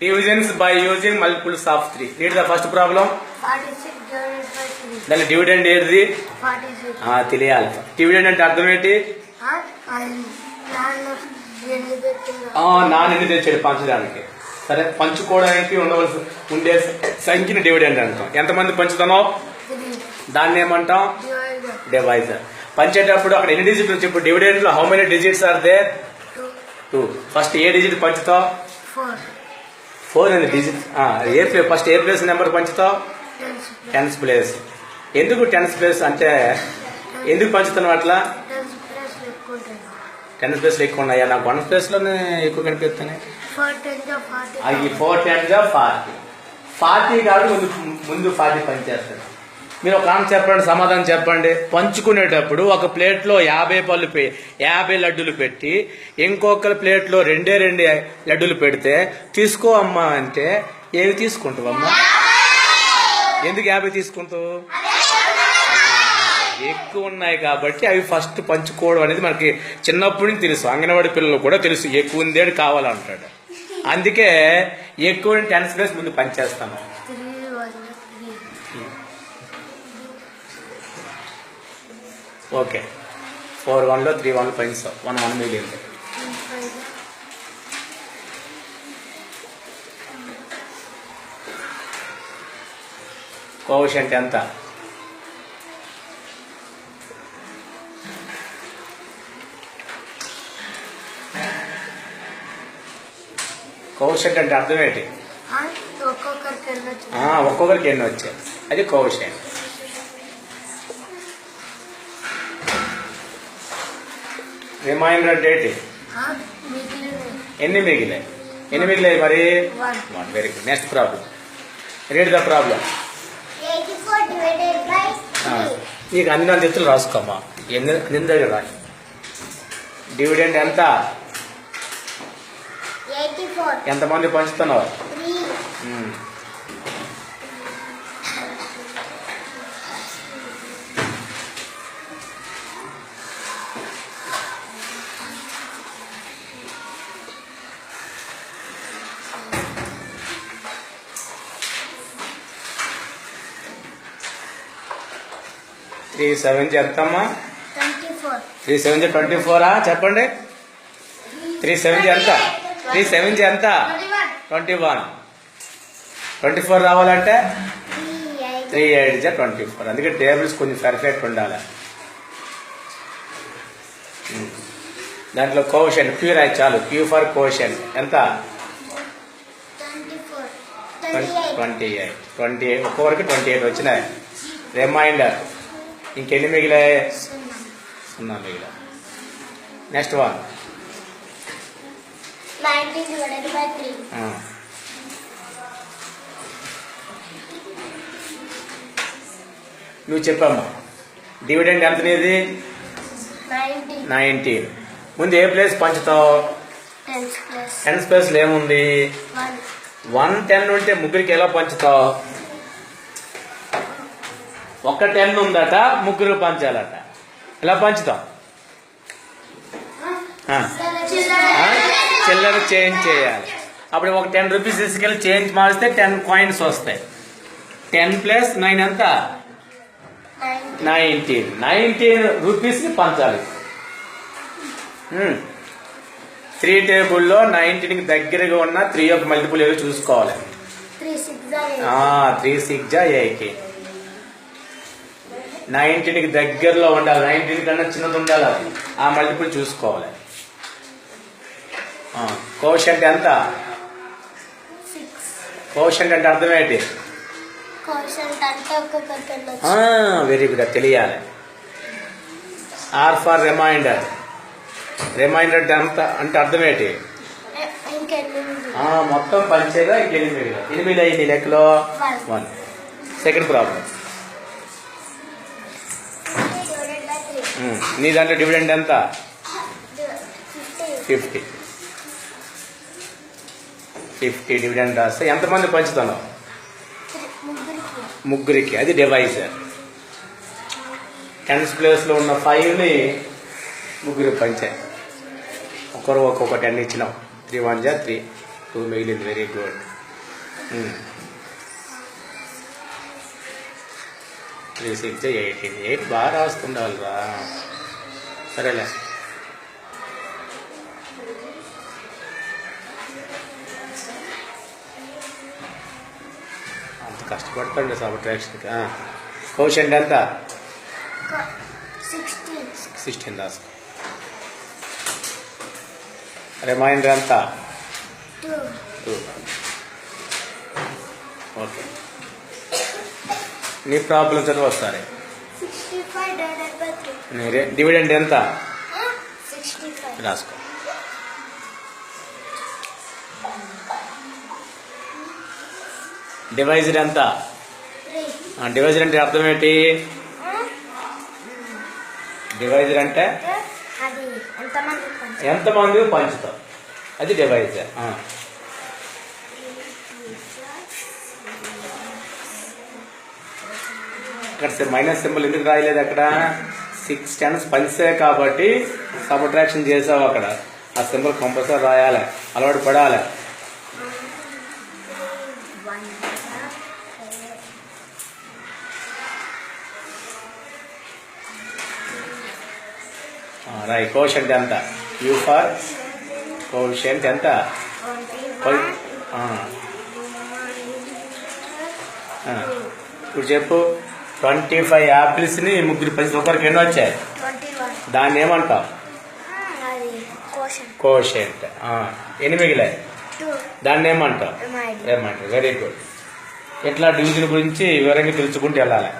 Divisions by using multiples of three read the first problem 46 divided by 3. దాని dividend ఏది 46. ఆ, తెలియాలి dividend అంటే అర్థం ఏంటి of. ఆ, నాన్న ఎన్ని తెచ్చాడు పంచడానికి సరే పంచుకోవడానికి ఉండవలసి ఉండే సంఖ్యని డివిడెండ్ అంటాం ఎంతమంది పంచుతామో 3. దాన్ని ఏమంటాం. డివైజర్ పంచేటప్పుడు అక్కడ ఎన్ని డిజిట్లు చెప్పు డివిడెండ్లో how many digits are they 2. Two first A digit పంచుతావు 4. ఫోర్ అని డిజిట్ ఏ ప్లేస్ ఫస్ట్ ఏ ప్లేస్ నెంబర్ పంచుతావు. Tens place. ఎందుకు టెన్స్ ప్లేస్ అంటే ఎందుకు పంచుతున్నావు అట్లా? టెన్స్ ప్లేస్లో ఎక్కువ ఉన్నాయా? నాకు వన్ ప్లేస్లోనే ఎక్కువ కనిపిస్తున్నాయి. 4 tens of 40. అవి ఫోర్ టెన్స్ ఫార్టీ. ఫార్టీ కాదు ముందు ముందు ఫార్టీ పనిచేస్తారు మీరు ఒక ఆమె చెప్పండి సమాధానం చెప్పండి. పంచుకునేటప్పుడు ఒక ప్లేట్లో యాభై పళ్ళు పె యాభై లడ్డూలు పెట్టి ఇంకొక ప్లేట్లో రెండే రెండు లడ్డూలు పెడితే తీసుకో అమ్మా అంటే ఏవి తీసుకుంటావు అమ్మా? ఎందుకు యాభై తీసుకుంటావు? ఎక్కువ ఉన్నాయి కాబట్టి అవి ఫస్ట్ పంచుకోవడం అనేది మనకి చిన్నప్పటి నుంచి తెలుసు. అంగన్వాడీ పిల్లలు కూడా తెలుసు. ఎక్కువ ఉందేడు కావాలంటాడు. అందుకే ఎక్కువ టెన్స్ ప్లేస్ ముందు పనిచేస్తాను 3 was 3. ఓకే. ఫోర్ వన్లో త్రీ వన్లో పంచాం వన్ వన్ మిగిలింది. 5. కోవిషెంట్ ఎంత? కోవిషెంట్ అంటే అర్థం ఏంటి? ఒక్కొక్కరికి ఎన్ని వచ్చాయి? అది కోవిషెంట్ రిమైండర్ డేట్ ఎన్ని మిగిలాయి ఎన్ని మిగిలాయి మరి. One very good next problem read the problem 84 divided by నీకు అన్ని అందితులు రాసుకోమ్మా. ఎన్ని నిందలు రా డివిడెండ్ ఎంత? 84. ఎంతమంది పంచుతున్నావు? త్రీ సెవెన్ ఎంతమ్మా? 24. త్రీ సెవెన్ ట్వంటీ ఫోరా? చెప్పండి. త్రీ సెవెన్ ఎంత? త్రీ సెవెన్ ఎంత? 21. Twenty one. ట్వంటీ ఫోర్ రావాలంటే? 3. త్రీ ఎయిట్ జా ట్వంటీ ఫోర్. అందుకే టేబుల్స్ కొంచెం పర్ఫెక్ట్ ఉండాలి. దాంట్లో కోషన్ క్యూ రాయి చాలు. క్యూ ఫర్ కోషన్ ఎంత? 24. 28. Twenty eight. Twenty eight. ఒక్కొక్కరికి ట్వంటీ ఎయిట్ వచ్చినాయి. రిమైండర్. ఇంకెన్ని మిగిలాయి? సున్నా. మిగిలా. Next one 19 divided by 3. నువ్వు చెప్పమ్మా. డివిడెండ్ ఎంత నీది 90. నైన్టీన్ ముందు ఏ ప్లేస్ పంచుతావు? టెన్ ప్లేస్లో ఏముంది? 1. వన్ టెన్ ఉంటే ముగ్గురికి ఎలా పంచుతావు? ఒక టెన్ ఉందట ముగ్గురు పంచాలట. ఎలా పంచుతాం? చిల్లర చేంజ్ చేయాలి. అప్పుడు ఒక టెన్ రూపీస్ తీసుకెళ్ళి చేంజ్ మారిస్తే టెన్ కాయిన్స్ వస్తాయి. టెన్ ప్లస్ నైన్ ఎంత? 90. నైన్టీన్. నైన్టీన్ రూపీస్ని పంచాలి. త్రీ టేబుల్లో నైన్టీన్కి దగ్గరగా ఉన్న త్రీ యొక్క మల్టిపుల్ ఏదో చూసుకోవాలి. 3 6 are 8. త్రీ సిక్స్ జా ఎయిటీ నైన్టీన్కి దగ్గరలో ఉండాలి. నైన్టీన్ కన్నా చిన్నది ఉండాలి అది. ఆ మల్టిపుల్ చూసుకోవాలి. కోషంట్ ఎంత? 6. కోషంట్ అంటే అర్థం ఏంటి అంటే. Very good. తెలియాలి. R for remainder. రిమైండర్ ఎంత? అంటే అర్థం ఏంటి ఇంకెనిమిది. మొత్తం పంచేగా ఇంక ఎనిమిది ఎనిమిది అయింది లెక్కలో. వన్. Second problem. నీ దాంట్లో డివిడెండ్ ఎంత? ఫిఫ్టీ. ఫిఫ్టీ డివిడెండ్ రాస్తే ఎంతమంది పంచుతున్నావు ముగ్గురికి. అది డివైజర్. టెన్స్ ప్లేస్లో ఉన్న ఫైవ్ని ముగ్గురు పంచాయి. ఒకరు ఒక్కొక్క టెన్ ఇచ్చినాం. త్రీ వన్ జా త్రీ. టూ మిగిలింది. Very good. Three six eighteen eight బాగా రాస్తుండాలిరా సరేలే. అంత కష్టపడతాండి సబ్ట్రాక్షన్కి కౌశండి ఎంత? సిక్స్టీన్ రాసుకో. రిమైండర్ ఎంత? టూ. ఓకే. నీ ప్రాబ్లమ్స్ చదువు వస్తాయి? డివైడెడ్ ఎంత? రాసుకో. డివైజర్ ఎంత? డివైజర్ అంటే అర్థం ఏంటి? డివైజర్ అంటే? ఎంతమంది పంచుతాం? అది డివైజర్ అక్కడ మైనస్ సింబల్ ఎందుకు రాయలేదు అక్కడ? సిక్స్ టెన్స్ పంచే కాబట్టి సబ్ట్రాక్షన్ చేసావు అక్కడ. ఆ సింబల్ కంపల్సరీ రాయాలి. అలవాటు పడాలి. రాయి. కోషంట్ ఎంత? యూ ఫార్ కోషంట్ ఎంత? ఇప్పుడు చెప్పు. ట్వంటీ ఫైవ్ యాపిల్స్ని ముగ్గురు పది ఒకరికి ఎన్నో వచ్చాయి? దాన్ని ఏమంటాం అది క్వశ్చన్ కోషంట్. ఎన్ని మిగిలాయి? దాన్ని ఏమంటాం రిమైండ్ ఏమంటారు వెరీ గుడ్. ఇట్లా డివిజన్ గురించి వివరంగా తెలుసుకుంటూ వెళ్ళాలి.